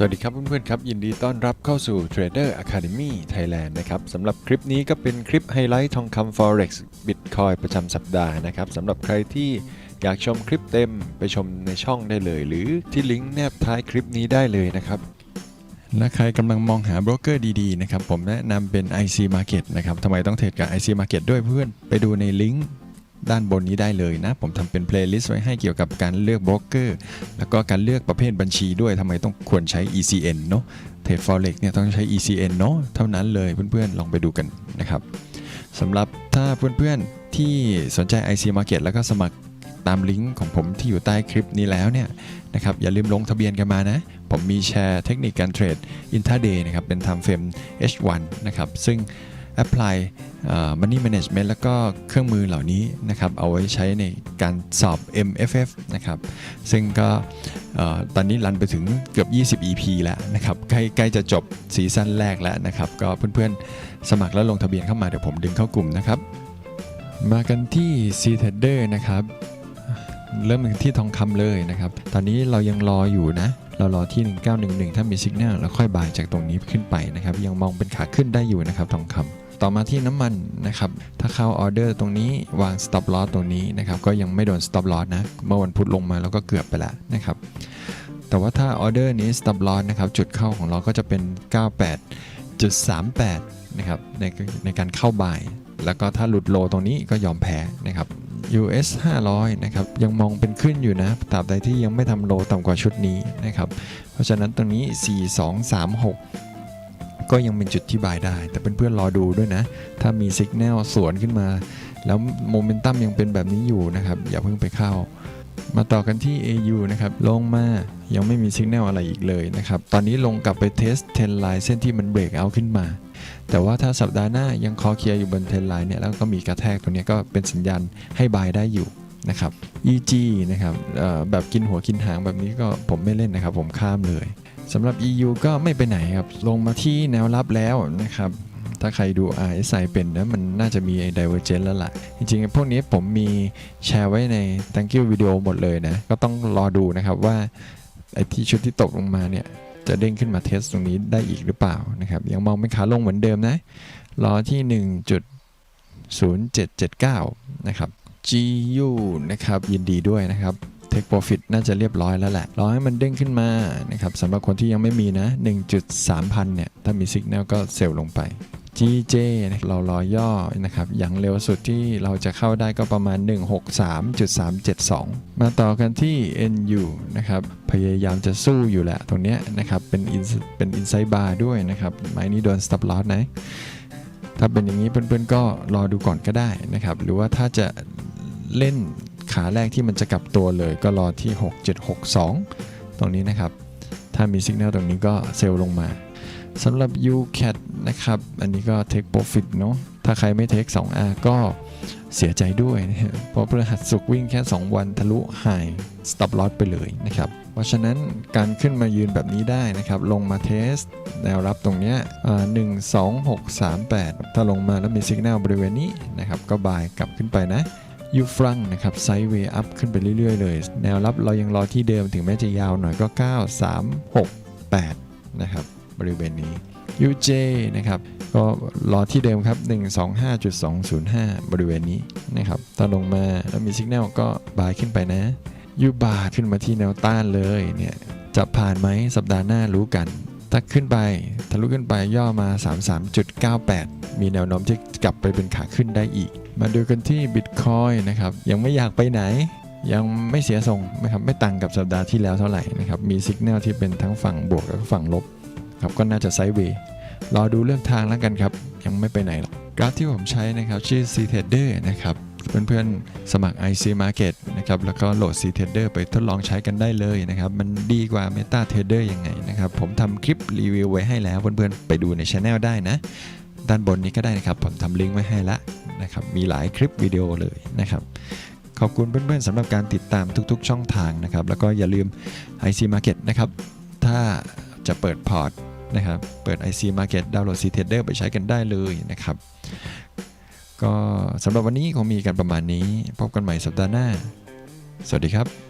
สวัสดีครับเพื่อนๆครับ ยินดีต้อนรับเข้าสู่ Trader Academy Thailand นะครับสำหรับคลิปนี้ก็เป็นคลิปไฮไลท์ทองคำ Forex Bitcoin ประจำสัปดาห์นะครับสำหรับใครที่อยากชมคลิปเต็มไปชมในช่องได้เลย หรือที่ลิงก์แนบท้ายคลิปนี้ได้เลยนะครับและใครกำลังมองหาโบรกเกอร์ดีๆนะครับผมแนะนำเป็น IC Market นะครับทำไมต้องเทรดกับ IC Market ด้วยเพื่อนไปดูในลิงก์ ด้านบนนี้ได้เลยนะ ผมทำเป็นเพลย์ลิสต์ไว้ให้เกี่ยวกับการเลือกโบรกเกอร์แล้วก็การเลือกประเภทบัญชีด้วยทำไมต้องควรใช้ ECN เนาะเทรด Forex เนี่ยต้องใช้ ECN เนาะเท่านั้นเลยเพื่อนๆ ลองไปดูกันนะครับสำหรับถ้าเพื่อนๆ ที่สนใจ IC Market แล้วก็สมัครตามลิงก์ของผมที่อยู่ใต้คลิปนี้แล้วเนี่ยนะครับอย่าลืมลงทะเบียนกันมานะ ผมมีแชร์เทคนิคการเทรด intraday นะครับเป็น time frame H1 นะครับซึ่ง apply เอ่อ money management แล้วก็เครื่องมือเหล่านี้นะครับ เอาไว้ใช้ในการสอบ MFF นะครับ ซึ่งก็ตอนนี้รันไปถึงเกือบ 20 EP แล้วนะครับ ใกล้จะจบซีซั่นแรกแล้วนะครับ ก็เพื่อนๆ สมัครแล้วลงทะเบียนเข้ามาเดี๋ยวผมดึงเข้ากลุ่มนะครับ มากันที่ C Trader นะครับ เริ่มที่ทองคำเลยนะครับ ตอนนี้เรายังรออยู่นะเรารอที่ 1911 ถ้ามีสัญญาณแล้วค่อยบายจากตรงนี้ขึ้นไปนะครับ ยังมองเป็นขาขึ้นได้อยู่นะครับทองคำ ต่อมาที่น้ำมันนะครับถ้าเข้าออเดอร์ตรงนี้วาง stop loss ตรงนี้นะครับก็ยังไม่โดน stop loss นะเมื่อวันพุธลงมาแล้วก็เกือบไปแล้วนะครับแต่ว่าถ้าออเดอร์นี้ stop loss นะครับจุดเข้าของเราก็จะเป็น 98.38 นะครับในในการเข้าบ่ายแล้วก็ถ้าหลุดโลตรงนี้ก็ยอมแพ้นะครับ US 500 นะครับ ยังมองเป็นขึ้นอยู่นะตราบใดที่ยังไม่ทำโลต่ำกว่าชุดนี้นะครับ เพราะฉะนั้นตรงนี้ 4236 ก็ยังเป็นจุดที่บายได้ แต่เพื่อนๆรอดูด้วยนะ ถ้ามีสัญญาณสวนขึ้นมา แล้วโมเมนตัมยังเป็นแบบนี้อยู่นะครับ อย่าเพิ่งไปเข้า มาต่อกันที่ AU นะครับ ลงมายังไม่มีสัญญาณอะไรอีกเลยนะครับ ตอนนี้ลงกลับไปเทสเทนไลน์เส้นที่มันเบรกเอาขึ้นมา แต่ว่าถ้าสัปดาห์หน้ายังคอเคลียร์อยู่บนเทนไลน์เนี่ยแล้วก็มีกระแทกตรงนี้ก็เป็นสัญญาณให้บายได้อยู่นะครับ EG นะครับแบบกินหัวกินหางแบบนี้ก็ผมไม่เล่นนะครับ ผมข้ามเลย สำหรับ EU ก็ไม่ไปไหนครับ ลงมาที่แนวรับแล้วนะครับ ถ้าใครดู RSI เป็นนะมันน่าจะมี divergence แล้วล่ะ จริงๆ พวกนี้ผมมีแชร์ไว้ใน thank you วิดีโอหมดเลยนะ ก็ต้องรอดูนะครับว่าไอ้ที่ชุดที่ตกลงมาเนี่ย จะเด้งขึ้นมาเทสตรงนี้ได้อีกหรือเปล่านะครับ ยังมองเป็นขาลงเหมือนเดิมนะ รอที่ 1.0779 นะครับ GU นะครับยินดีด้วยนะครับ Take Profit น่าจะเรียบร้อยแล้วแหละ รอให้มันเด้งขึ้นมานะครับสำหรับคนที่ยังไม่มีนะ 1.3 พันเนี่ย ถ้ามีสิกแนลก็เซลล์ลงไป GJ เรารอย่อนะครับ อย่างเร็วสุดที่เราจะเข้าได้ก็ประมาณ 163.372 มาต่อกันที่ NU นะครับ พยายามจะสู้อยู่แหละตรงเนี้ยนะครับ เป็น ins- เป็น inside bar ด้วยนะครับ ไม้นี้โดน stop loss นะ ถ้าเป็นอย่างนี้เพื่อนๆก็รอดูก่อนก็ได้นะครับ หรือว่าถ้าจะเล่น ขาแรกที่มันจะกลับตัวเลยก็รอที่ 6762 ตรงนี้นะครับ ถ้ามีสัญญาณตรงนี้ก็เซลลงมาสำหรับ UCAT นะครับ อันนี้ก็ Take Profit เนาะถ้าใครไม่ Take 2R ก็เสียใจด้วยนะฮะเพราะพฤหัสสุกวิ่งแค่ 2 วันทะลุ High Stop Loss ไปเลยนะครับ เพราะฉะนั้นการขึ้นมายืนแบบนี้ได้นะครับ ลงมาเทสแนวรับตรงเนี้ยหนึ่งสองหกสามแปดถ้าลงมาแล้วมีสัญญาณบริเวณนี้นะครับ ก็บายกลับขึ้นไปนะ ยูฟรังนะครับไซด์เวย์อัพขึ้นไปเรื่อย ๆ เลย แนวรับเรายังรอที่เดิมถึงแม้จะยาวหน่อยก็ 9 3 6 8 นะครับ บริเวณนี้ UJ นะครับ ก็รอที่เดิมครับ 125.205 บริเวณนี้นะครับถ้าลงมาแล้วมีสัญญาณก็บายขึ้นไปนะยูบาร์ขึ้นมาที่แนวต้านเลยเนี่ยจะผ่านไหมสัปดาห์หน้ารู้กัน ถ้าขึ้นไปทะลุขึ้นไปย่อมา 33.98 มีแนวโน้มที่กลับไปเป็นขาขึ้นได้อีก มาดูกันที่ Bitcoin นะครับ ยังไม่อยากไปไหน ยังไม่เสียทรงนะครับไม่ต่างกับสัปดาห์ที่แล้วเท่าไหร่นะครับมีสัญญาณที่เป็นทั้งฝั่งบวกและฝั่งลบครับก็น่าจะไซด์เวย์รอดูเรื่องทางแล้วกันครับ ยังไม่ไปไหนหรอกกราฟที่ผมใช้นะครับชื่อ C Trader นะครับ เพื่อนๆ สมัคร IC Market นะครับแล้วก็โหลด C Trader ไปทดลองใช้กันได้เลยนะครับ มันดีกว่า Meta Trader ยังไงนะครับ ผมทำคลิปรีวิวไว้ให้แล้ว เพื่อนๆ ไปดูในช anel ได้นะ ด้านบนนี้ก็ได้นะครับ ผมทำลิงก์ไว้ให้ละนะครับ มีหลายคลิปวิดีโอเลยนะครับ ขอบคุณเพื่อนๆสำหรับการติดตามทุกๆ ช่องทางนะครับ แล้วก็อย่าลืม IC Market นะครับ ถ้าจะเปิดพอร์ตนะครับ เปิด IC Market ดาวน์โหลด C Trader ไปใช้กันได้เลยนะครับ ก็สำหรับวันนี้คงมีกันประมาณนี้ พบกันใหม่สัปดาห์หน้า สวัสดีครับ